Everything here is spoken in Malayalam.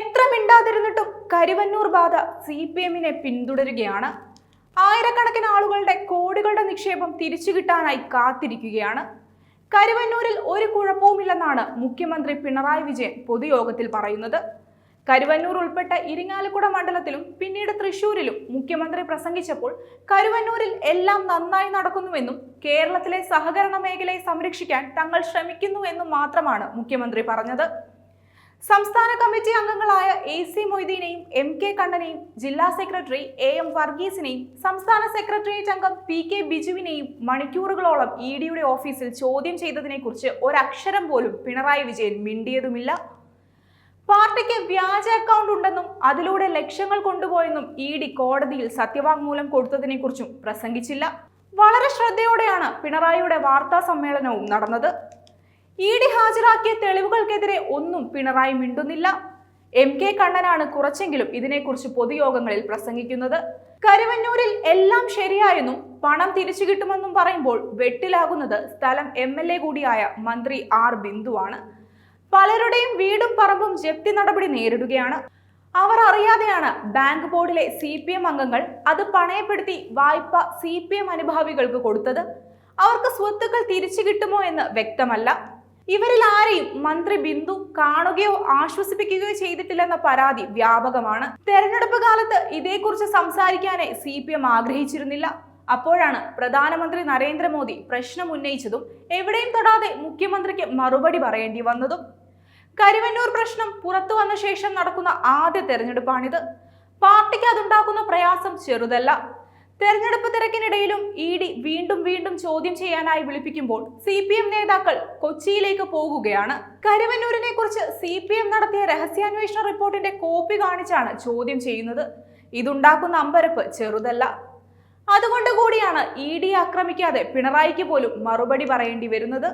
എത്ര മിണ്ടാതിരുന്നിട്ടും കരുവന്നൂർ ബാധ സി പി എമ്മിനെ പിന്തുടരുകയാണ്. ആയിരക്കണക്കിന് ആളുകളുടെ കോടികളുടെ നിക്ഷേപം തിരിച്ചു കിട്ടാനായി കാത്തിരിക്കുകയാണ്. കരുവന്നൂരിൽ ഒരു കുഴപ്പവുമില്ലെന്നാണ് മുഖ്യമന്ത്രി പിണറായി വിജയൻ പൊതുയോഗത്തിൽ പറയുന്നത്. കരുവന്നൂർ ഉൾപ്പെട്ട ഇരിങ്ങാലക്കുട മണ്ഡലത്തിലും പിന്നീട് തൃശൂരിലും മുഖ്യമന്ത്രി പ്രസംഗിച്ചപ്പോൾ കരുവന്നൂരിൽ എല്ലാം നന്നായി നടക്കുന്നുവെന്നും കേരളത്തിലെ സഹകരണ മേഖലയെ സംരക്ഷിക്കാൻ തങ്ങൾ ശ്രമിക്കുന്നുവെന്നും മാത്രമാണ് മുഖ്യമന്ത്രി പറഞ്ഞത്. സംസ്ഥാന കമ്മിറ്റി അംഗങ്ങളായ എ സി മൊയ്തീനെയും എം കെ കണ്ണനെയും ജില്ലാ സെക്രട്ടറി എ എം വർഗീസിനെയും സംസ്ഥാന സെക്രട്ടേറിയറ്റ് അംഗം പി കെ ബിജുവിനെയും മണിക്കൂറുകളോളം ഇ ഡിയുടെ ഓഫീസിൽ ചോദ്യം ചെയ്തതിനെക്കുറിച്ച് ഒരക്ഷരം പോലും പിണറായി വിജയൻ മിണ്ടിയതുമില്ല. പാർട്ടിക്ക് വ്യാജ അക്കൗണ്ട് ഉണ്ടെന്നും അതിലൂടെ ലക്ഷങ്ങൾ കൊണ്ടുപോയെന്നും ഇ ഡി കോടതിയിൽ സത്യവാങ്മൂലം കൊടുത്തതിനെക്കുറിച്ചും പ്രസംഗിച്ചില്ല. വളരെ ശ്രദ്ധയോടെയാണ് പിണറായിയുടെ വാർത്താ സമ്മേളനവും നടന്നത്. ഇ ഡി ഹാജരാക്കിയ തെളിവുകൾക്കെതിരെ ഒന്നും പിണറായി മിണ്ടുന്നില്ല. എം കെ കണ്ണനാണ് കുറച്ചെങ്കിലും ഇതിനെക്കുറിച്ച് പൊതുയോഗങ്ങളിൽ പ്രസംഗിക്കുന്നത്. കരുവന്നൂരിൽ എല്ലാം ശരിയായെന്നും പണം തിരിച്ചു കിട്ടുമെന്നും പറയുമ്പോൾ വെട്ടിലാകുന്നത് സ്ഥലം എം എൽ എ കൂടിയായ മന്ത്രി ആർ ബിന്ദുവാണ്. പലരുടെയും വീടും പറമ്പും ജപ്തി നടപടി നേരിടുകയാണ്. അവർ അറിയാതെയാണ് ബാങ്ക് ബോർഡിലെ സി പി എം അംഗങ്ങൾ അത് പണയപ്പെടുത്തി വായ്പ സി പി എം അനുഭാവികൾക്ക് കൊടുത്തത്. അവർക്ക് സ്വത്തുക്കൾ തിരിച്ചു കിട്ടുമോ എന്ന് വ്യക്തമല്ല. ഇവരിൽ ആരെയും മന്ത്രി ബിന്ദു കാണുകയോ ആശ്വസിപ്പിക്കുകയോ ചെയ്തിട്ടില്ലെന്ന പരാതി വ്യാപകമാണ്. തെരഞ്ഞെടുപ്പ് കാലത്ത് ഇതേക്കുറിച്ച് സംസാരിക്കാനേ സി പി എം ആഗ്രഹിച്ചിരുന്നില്ല. അപ്പോഴാണ് പ്രധാനമന്ത്രി നരേന്ദ്രമോദി പ്രശ്നം ഉന്നയിച്ചതും എവിടെയും തൊടാതെ മുഖ്യമന്ത്രിക്ക് മറുപടി പറയേണ്ടി വന്നതും. കരുവന്നൂർ പ്രശ്നം പുറത്തു വന്ന ശേഷം നടക്കുന്ന ആദ്യ തെരഞ്ഞെടുപ്പാണിത്. പാർട്ടിക്ക് അതുണ്ടാക്കുന്ന പ്രയാസം ചെറുതല്ല. തെരഞ്ഞെടുപ്പ് തിരക്കിനിടയിലും ഇ ഡി വീണ്ടും വീണ്ടും ചോദ്യം ചെയ്യാനായി വിളിപ്പിക്കുമ്പോൾ സി പി എം നേതാക്കൾ കൊച്ചിയിലേക്ക് പോകുകയാണ്. കരുവന്നൂരിനെ കുറിച്ച് സി പി എം നടത്തിയ രഹസ്യാന്വേഷണ റിപ്പോർട്ടിന്റെ കോപ്പി കാണിച്ചാണ് ചോദ്യം ചെയ്യുന്നത്. ഇതുണ്ടാക്കുന്ന അമ്പരപ്പ് ചെറുതല്ല. അതുകൊണ്ട് കൂടിയാണ് ഇ ഡി ആക്രമിക്കാതെ പിണറായിക്ക് പോലും മറുപടി പറയേണ്ടി വരുന്നത്.